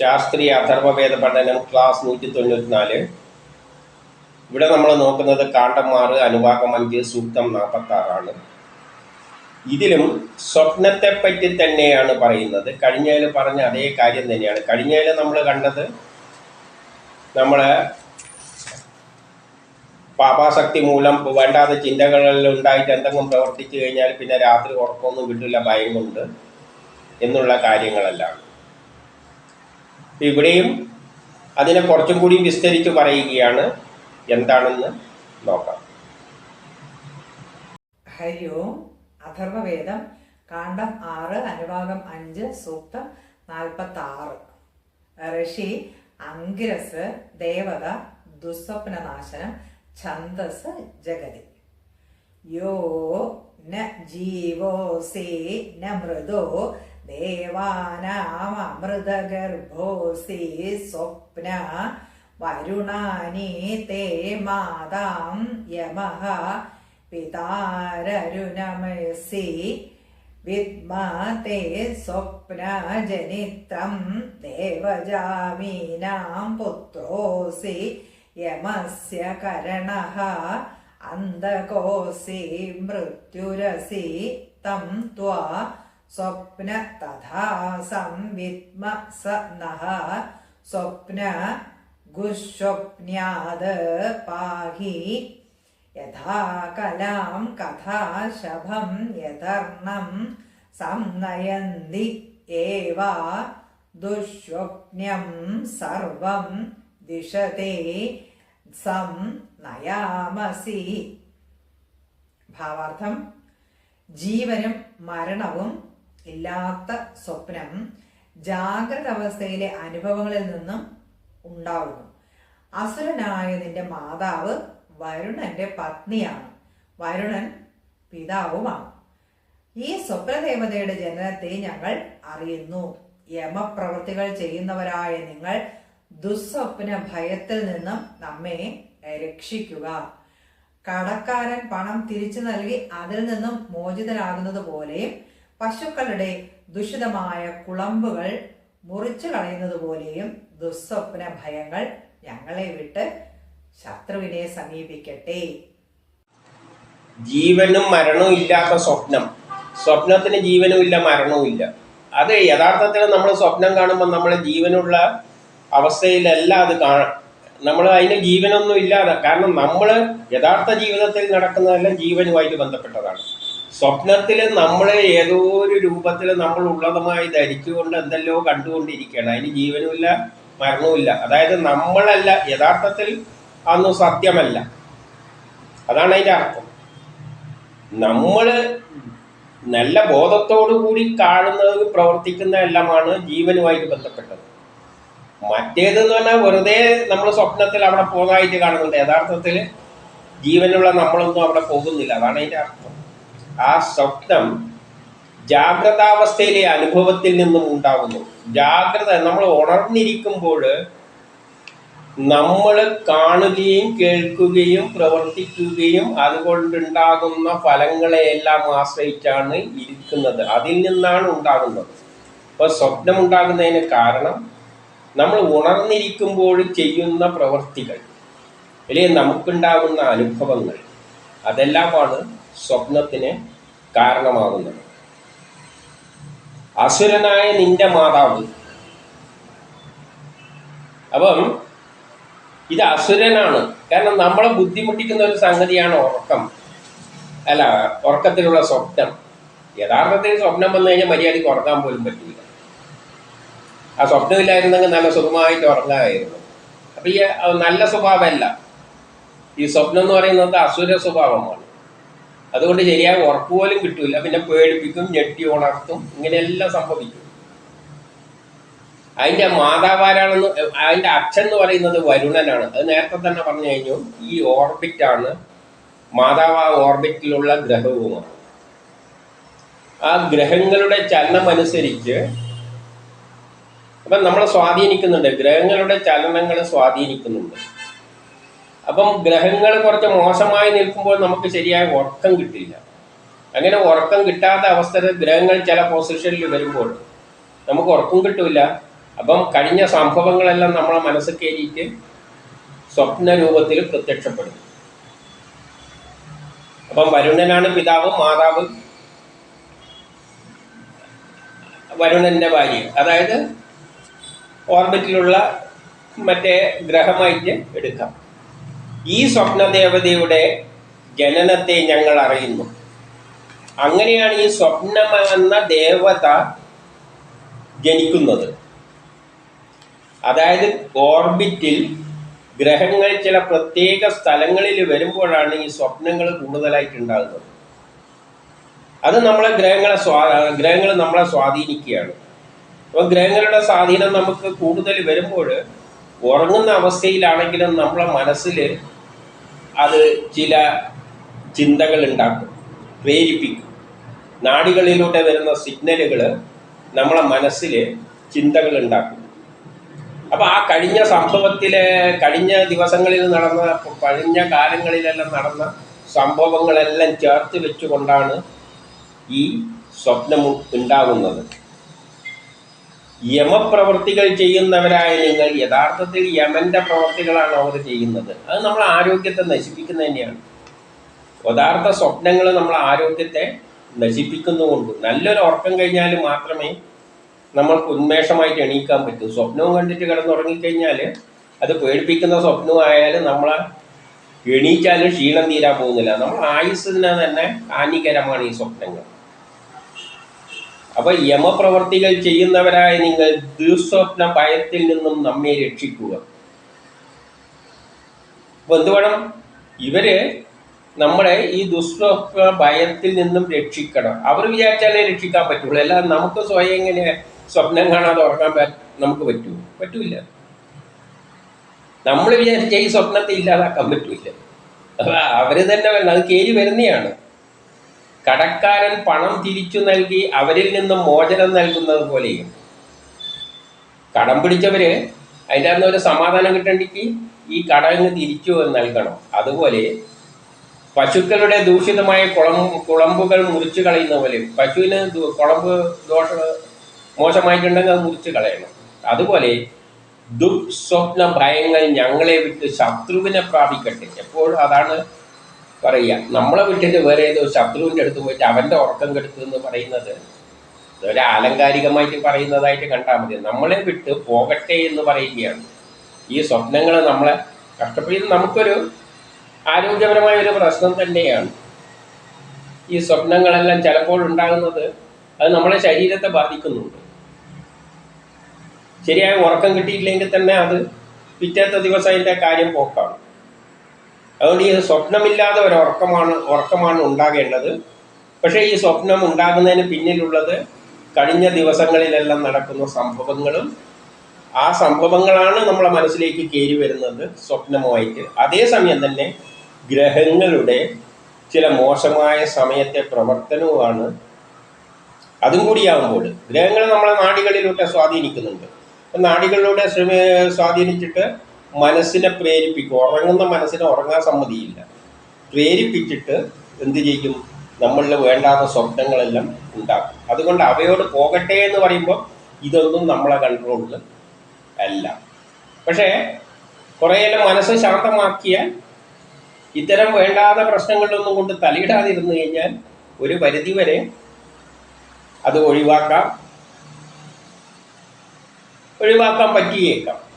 ശാസ്ത്രീയ അഥർവവേദ പഠനം ക്ലാസ് നൂറ്റി തൊണ്ണൂറ്റിനാല് ഇവിടെ നമ്മൾ നോക്കുന്നത് കാണ്ടന്മാർ അനുഭാഗം അഞ്ച് സൂക്തം നാൽപ്പത്തി ആറാണ് ഇതിലും സ്വപ്നത്തെ പറ്റി തന്നെയാണ് പറയുന്നത്. കഴിഞ്ഞതിൽ പറഞ്ഞ അതേ കാര്യം തന്നെയാണ്. കഴിഞ്ഞതിൽ നമ്മൾ കണ്ടത് നമ്മൾ പാപാസക്തി മൂലം വേണ്ടാത്ത ചിന്തകളിൽ ഉണ്ടായിട്ട് എന്തെങ്കിലും പ്രവർത്തിച്ചു കഴിഞ്ഞാൽ പിന്നെ രാത്രി ഉറക്കമൊന്നും കിട്ടില്ല ഭയം കൊണ്ട് എന്നുള്ള കാര്യങ്ങളെല്ലാം. ഇവിടെയും അതിനെ കുറച്ചും കൂടി വിസ്തരിച്ച് പറയുകയാണ് എന്താണെന്ന് നോക്കാം. ഹരി ഓം അഥർവവേദം കാണ്ഡം ആറ് അനുഭാഗം അഞ്ച് സൂക്തം നാൽപ്പത്തി ആറ് ഋഷി അങ്കിരസ് ദേവത ദുസ്വപ്നനാശനം ഛന്ദസ് ജഗതി. യോ ന ജീവോസി ന മൃദോ ദേവാനാമൃതഗർഭോസി സ്വപ്ന വരുണാനി തേ മാതാം യമഃ പിതാരരുണമസി സ്വപ്ന ജനിത്രം ദേവജാമീനാം പുത്രോസി യമസ്യ കരണഃ അന്ധകോസി മൃത്യുരസി തം ത്വാ സ്വപ്ന തഥാ സംവിദ്മ സ നഹ. സ്വപ്ന ഗുസ്വപ്ന്യാത് പാഹി. യഥാ കലാം കഥാശഭം യഥർണം സംനയന്തി ഏവ. ദുഷ്വപ്നം സർവം ദിശത്തെ സം നയാമസി. ഭാവാർത്ഥം ജീവനും മരണവും ഇല്ലാത്ത സ്വപ്നം ജാഗ്രത അവസ്ഥയിലെ അനുഭവങ്ങളിൽ നിന്നും ഉണ്ടാവുന്നു. അസുരനായ നിന്റെ മാതാവ് വരുണന്റെ പത്നിയാണ്. വരുണൻ പിതാവുമാണ്. ഈ സ്വപ്നദേവതയുടെ ജനനത്തെ ഞങ്ങൾ അറിയുന്നു. യമപ്രവൃത്തികൾ ചെയ്യുന്നവരായ നിങ്ങൾ ദുസ്വപ്ന ഭയത്തിൽ നിന്നും നമ്മെ രക്ഷിക്കുക. കടക്കാരൻ പണം തിരിച്ചു നൽകി അതിൽ നിന്നും മോചിതനാകുന്നത് പോലെയും പശുക്കളുടെ ദുഷിതമായ കുളമ്പുകൾ മുറിച്ചു കളയുന്നത് പോലെയും ദുസ്വപ്ന ഭയങ്ങൾ ഞങ്ങളെ വിട്ട് ശത്രുവിനെ സമീപിക്കട്ടെ. ജീവനും മരണവും ഇല്ലാത്ത സ്വപ്നം. സ്വപ്നത്തിന് ജീവനും ഇല്ല മരണവും ഇല്ല. അത് യഥാർത്ഥത്തിൽ നമ്മൾ സ്വപ്നം കാണുമ്പോൾ നമ്മളെ ജീവനുള്ള അവസ്ഥയിലല്ല അത് കാണാം നമ്മൾ അതിന് ജീവനൊന്നും ഇല്ലാതെ കാരണം നമ്മൾ യഥാർത്ഥ ജീവിതത്തിൽ നടക്കുന്നതെല്ലാം ജീവനുമായിട്ട് ബന്ധപ്പെട്ടതാണ്. സ്വപ്നത്തിൽ നമ്മളെ ഏതോ ഒരു രൂപത്തിൽ നമ്മൾ ഉള്ളതുമായി ധരിച്ചുകൊണ്ട് എന്തെല്ലോ കണ്ടുകൊണ്ടിരിക്കുകയാണ്. അതിന് ജീവനുമില്ല മരണവുമില്ല. അതായത് നമ്മളല്ല യഥാർത്ഥത്തിൽ അന്ന് സത്യമല്ല. അതാണ് അതിന്റെ അർത്ഥം. നമ്മൾ നല്ല ബോധത്തോടു കൂടി കാണുന്നത് പ്രവർത്തിക്കുന്ന എല്ലാമാണ് ജീവനുമായിട്ട് ബന്ധപ്പെട്ടത്. മറ്റേതെന്ന് പറഞ്ഞാൽ വെറുതെ നമ്മൾ സ്വപ്നത്തിൽ അവിടെ പോകുന്നതായിട്ട് കാണുന്നുണ്ട്. യഥാർത്ഥത്തിൽ ജീവനുള്ള നമ്മളൊന്നും അവിടെ പോകുന്നില്ല. അതാണ് അതിന്റെ അർത്ഥം. ആ സ്വപ്നം ജാഗ്രതാവസ്ഥയിലെ അനുഭവത്തിൽ നിന്നും ഉണ്ടാകുന്നു ജാഗ്രത നമ്മൾ ഉണർന്നിരിക്കുമ്പോൾ നമ്മൾ കാണുകയും കേൾക്കുകയും പ്രവർത്തിക്കുകയും അതുകൊണ്ടുണ്ടാകുന്ന ഫലങ്ങളെയെല്ലാം ആശ്രയിച്ചാണ് ഇരിക്കുന്നത്. അതിൽ നിന്നാണ് ഉണ്ടാകുന്നത്. അപ്പോൾ സ്വപ്നം ഉണ്ടാകുന്നതിന് കാരണം നമ്മൾ ഉണർന്നിരിക്കുമ്പോൾ ചെയ്യുന്ന പ്രവർത്തികൾ അല്ലെങ്കിൽ നമുക്കുണ്ടാകുന്ന അനുഭവങ്ങൾ അതെല്ലാമാണ് സ്വപ്നത്തിന് കാരണമാകുന്നത് അസുരനായ നിന്റെ മാതാവ്. അപ്പം ഇത് അസുരനാണ്. കാരണം നമ്മളെ ബുദ്ധിമുട്ടിക്കുന്ന ഒരു സംഗതിയാണ് ഉറക്കം. അല്ല ഉറക്കത്തിലുള്ള സ്വപ്നം. യഥാർത്ഥത്തിൽ സ്വപ്നം വന്നു കഴിഞ്ഞാൽ മര്യാദയ്ക്ക് ഉറക്കാൻ പോലും പറ്റില്ല. ആ സ്വപ്നമില്ലായിരുന്നെങ്കിൽ നല്ല സുഖമായിട്ട് ഉറങ്ങാമായിരുന്നു. അപ്പം ഈ നല്ല സ്വഭാവമല്ല. ഈ സ്വപ്നം എന്ന് പറയുന്നത് അസുര സ്വഭാവമാണ്. അതുകൊണ്ട് ശരിയായ ഉറപ്പ് പോലും കിട്ടൂല. പിന്നെ പേടിപ്പിക്കും ഞെട്ടി ഉണർത്തും ഇങ്ങനെയെല്ലാം സംഭവിക്കും. അതിന്റെ മാതാവാരാണെന്ന് അതിന്റെ അച്ഛൻ എന്ന് പറയുന്നത് വരുണനാണ്. അത് നേരത്തെ തന്നെ പറഞ്ഞു കഴിഞ്ഞു ഈ ഓർബിറ്റ് ആണ് മാതാവ് ആ ഓർബിറ്റിലുള്ള ഗ്രഹവുമാണ്. ആ ഗ്രഹങ്ങളുടെ ചലനം അനുസരിച്ച് അപ്പം നമ്മളെ സ്വാധീനിക്കുന്നുണ്ട് ഗ്രഹങ്ങളുടെ ചലനങ്ങളെ സ്വാധീനിക്കുന്നുണ്ട്. അപ്പം ഗ്രഹങ്ങൾ കുറച്ച് മോശമായി നിൽക്കുമ്പോൾ നമുക്ക് ശരിയായ ഉറക്കം കിട്ടില്ല അങ്ങനെ ഉറക്കം കിട്ടാത്ത അവസ്ഥയിൽ ഗ്രഹങ്ങൾ ചില പൊസിഷനിൽ വരുമ്പോൾ നമുക്ക് ഉറക്കം കിട്ടില്ല. അപ്പം കഴിഞ്ഞ സംഭവങ്ങളെല്ലാം നമ്മളെ മനസ്സിൽ കയറിയിട്ട് സ്വപ്ന രൂപത്തിൽ പ്രത്യക്ഷപ്പെടും. അപ്പം വരുണനാണ് പിതാവ് മാതാവ് വരുണന്റെ ഭാര്യ. അതായത് ഓർബിറ്റിലുള്ള മറ്റേ ഗ്രഹമായിട്ട് എടുക്കാം. ഈ സ്വപ്നദേവതയുടെ ജനനത്തെ ഞങ്ങൾ അറിയുന്നു. അങ്ങനെയാണ് ഈ സ്വപ്നമെന്ന ദേവത ജനിക്കുന്നത്. അതായത് ഓർബിറ്റിൽ ഗ്രഹങ്ങൾ ചില പ്രത്യേക സ്ഥലങ്ങളിൽ വരുമ്പോഴാണ് ഈ സ്വപ്നങ്ങൾ കൂടുതലായിട്ട് ഉണ്ടാകുന്നത് അത് നമ്മളെ ഗ്രഹങ്ങളെ സ്വാ ഗ്രഹങ്ങൾ നമ്മളെ സ്വാധീനിക്കുകയാണ്. അപ്പോൾ ഗ്രഹങ്ങളുടെ സ്വാധീനം നമുക്ക് കൂടുതൽ വരുമ്പോൾ ഉറങ്ങുന്ന അവസ്ഥയിലാണെങ്കിലും നമ്മളെ മനസ്സിൽ അത് ചില ചിന്തകൾ ഉണ്ടാക്കും പ്രേരിപ്പിക്കും. നാടികളിലൂടെ വരുന്ന സിഗ്നലുകൾ നമ്മളെ മനസ്സിൽ ചിന്തകൾ ഉണ്ടാക്കും. അപ്പോൾ ആ കഴിഞ്ഞ സംഭവത്തിലെ കഴിഞ്ഞ ദിവസങ്ങളിൽ നടന്ന കഴിഞ്ഞ കാലങ്ങളിലെല്ലാം നടന്ന സംഭവങ്ങളെല്ലാം ചേർത്ത് വെച്ചുകൊണ്ടാണ് ഈ സ്വപ്നം ഉണ്ടാകുന്നത് യമപ്രവൃത്തികൾ ചെയ്യുന്നവരായ നിങ്ങൾ യഥാർത്ഥത്തിൽ യമന്റെ പ്രവൃത്തികളാണ് അവർ ചെയ്യുന്നത്. അത് നമ്മൾ ആരോഗ്യത്തെ നശിപ്പിക്കുന്നത് തന്നെയാണ്. യഥാർത്ഥ സ്വപ്നങ്ങൾ നമ്മൾ ആരോഗ്യത്തെ നശിപ്പിക്കുന്നുമുണ്ട് നല്ലൊരു ഉറക്കം കഴിഞ്ഞാൽ മാത്രമേ നമ്മൾക്ക് ഉന്മേഷമായിട്ട് എണീക്കാൻ പറ്റൂ. സ്വപ്നവും കണ്ടിട്ട് കിടന്നുറങ്ങിക്കഴിഞ്ഞാൽ അത് പേടിപ്പിക്കുന്ന സ്വപ്നമായാലും നമ്മൾ എണീച്ചാലും ക്ഷീണം തീരാൻ പോകുന്നില്ല. നമ്മൾ ആയുസ്സിന് തന്നെ ഹാനികരമാണ് ഈ സ്വപ്നങ്ങൾ. അപ്പൊ യമപ്രവർത്തികൾ ചെയ്യുന്നവരായ നിങ്ങൾ ദുസ്വപ്ന ഭയത്തിൽ നിന്നും നമ്മെ രക്ഷിക്കുക. അപ്പൊ എന്ത് വേണം? ഇവർ നമ്മളെ ഈ ദുസ്വപ്ന ഭയത്തിൽ നിന്നും രക്ഷിക്കണം. അവർ വിചാരിച്ചാലേ രക്ഷിക്കാൻ പറ്റുള്ളൂ. അല്ലാതെ നമുക്ക് സ്വയം ഇങ്ങനെ സ്വപ്നം കാണാതെ ഉറങ്ങാൻ നമുക്ക് പറ്റൂ. പറ്റൂല നമ്മൾ വിചാരിച്ച ഈ സ്വപ്നത്തെ ഇല്ലാതാക്കാൻ പറ്റൂല അവർ തന്നെ വേണം അത് കേരി വരുന്നതാണ് കടക്കാരൻ പണം തിരിച്ചു നൽകി അവരിൽ നിന്നും മോചനം നൽകുന്നത് പോലെയും. കടം പിടിച്ചവര് അതിന്റെ അന്ന് ഒരു സമാധാനം കിട്ടണ്ടെങ്കിൽ ഈ കടങ്ങ് തിരിച്ചു നൽകണം. അതുപോലെ പശുക്കളുടെ ദൂഷിതമായ കുളം കുളമ്പുകൾ മുറിച്ചു കളയുന്ന പോലെ പശുവിന് കുളമ്പ് ദോഷ മോശമായിട്ടുണ്ടെങ്കിൽ അത് മുറിച്ച് കളയണം. അതുപോലെ ദുഃസ്വപ്ന ഭയങ്ങൾ ഞങ്ങളെ വിട്ട് ശത്രുവിനെ പ്രാപിക്കട്ടെ. എപ്പോഴും അതാണ് പറയുക. നമ്മളെ വിട്ടിട്ട് വേറെ ഏതോ ശത്രുവിന്റെ അടുത്ത് പോയിട്ട് അവന്റെ ഉറക്കം കെടുത്തു എന്ന് പറയുന്നത് ഒരു ആലങ്കാരികമായിട്ട് പറയുന്നതായിട്ട് കണ്ടാൽ മതി. നമ്മളെ വിട്ട് പോകട്ടെ എന്ന് പറയുകയാണ്. ഈ സ്വപ്നങ്ങൾ നമ്മളെ കഷ്ടപ്പെടുന്നത് നമുക്കൊരു ആരോഗ്യപരമായ ഒരു പ്രശ്നം തന്നെയാണ്. ഈ സ്വപ്നങ്ങളെല്ലാം ചിലപ്പോൾ ഉണ്ടാകുന്നത് അത് നമ്മളെ ശരീരത്തെ ബാധിക്കുന്നുണ്ട്. ശരിയായ ഉറക്കം കിട്ടിയില്ലെങ്കിൽ തന്നെ അത് പിറ്റേത്തെ ദിവസം അതിന്റെ കാര്യം പോക്കാണ്. അതുകൊണ്ട് ഈ സ്വപ്നമില്ലാതെ ഒരു ഉറക്കമാണ് ഉറക്കമാണ് ഉണ്ടാകേണ്ടത്. പക്ഷേ ഈ സ്വപ്നം ഉണ്ടാകുന്നതിന് പിന്നിലുള്ളത് കഴിഞ്ഞ ദിവസങ്ങളിലെല്ലാം നടക്കുന്ന സംഭവങ്ങളും ആ സംഭവങ്ങളാണ് നമ്മളെ മനസ്സിലേക്ക് കയറി വരുന്നത് സ്വപ്നമായിട്ട്. അതേസമയം തന്നെ ഗ്രഹങ്ങളുടെ ചില മോശമായ സമയത്തെ പ്രവർത്തനവുമാണ്. അതും കൂടിയാകുമ്പോൾ ഗ്രഹങ്ങൾ നമ്മളെ നാടികളിലൂടെ സ്വാധീനിക്കുന്നുണ്ട്. നാടികളിലൂടെ സ്വാധീനിച്ചിട്ട് മനസ്സിനെ പ്രേരിപ്പിക്കും. ഉറങ്ങുന്ന മനസ്സിനെ ഉറങ്ങാൻ സമ്മതിയില്ല. പ്രേരിപ്പിച്ചിട്ട് എന്ത് ചെയ്യും? നമ്മളിൽ വേണ്ടാത്ത സ്വപ്നങ്ങളെല്ലാം ഉണ്ടാക്കും. അതുകൊണ്ട് അവയോട് പോകട്ടെ എന്ന് പറയുമ്പോൾ ഇതൊന്നും നമ്മളെ കൺട്രോളിൽ അല്ല. പക്ഷേ കുറേയെല്ലാം മനസ്സ് ശാന്തമാക്കിയാൽ ഇത്തരം വേണ്ടാത്ത പ്രശ്നങ്ങളിലൊന്നും കൊണ്ട് തലയിടാതിരുന്നു കഴിഞ്ഞാൽ ഒരു പരിധി വരെ അത് ഒഴിവാക്കാം. ഒഴിവാക്കാൻ പറ്റിയേക്കാം.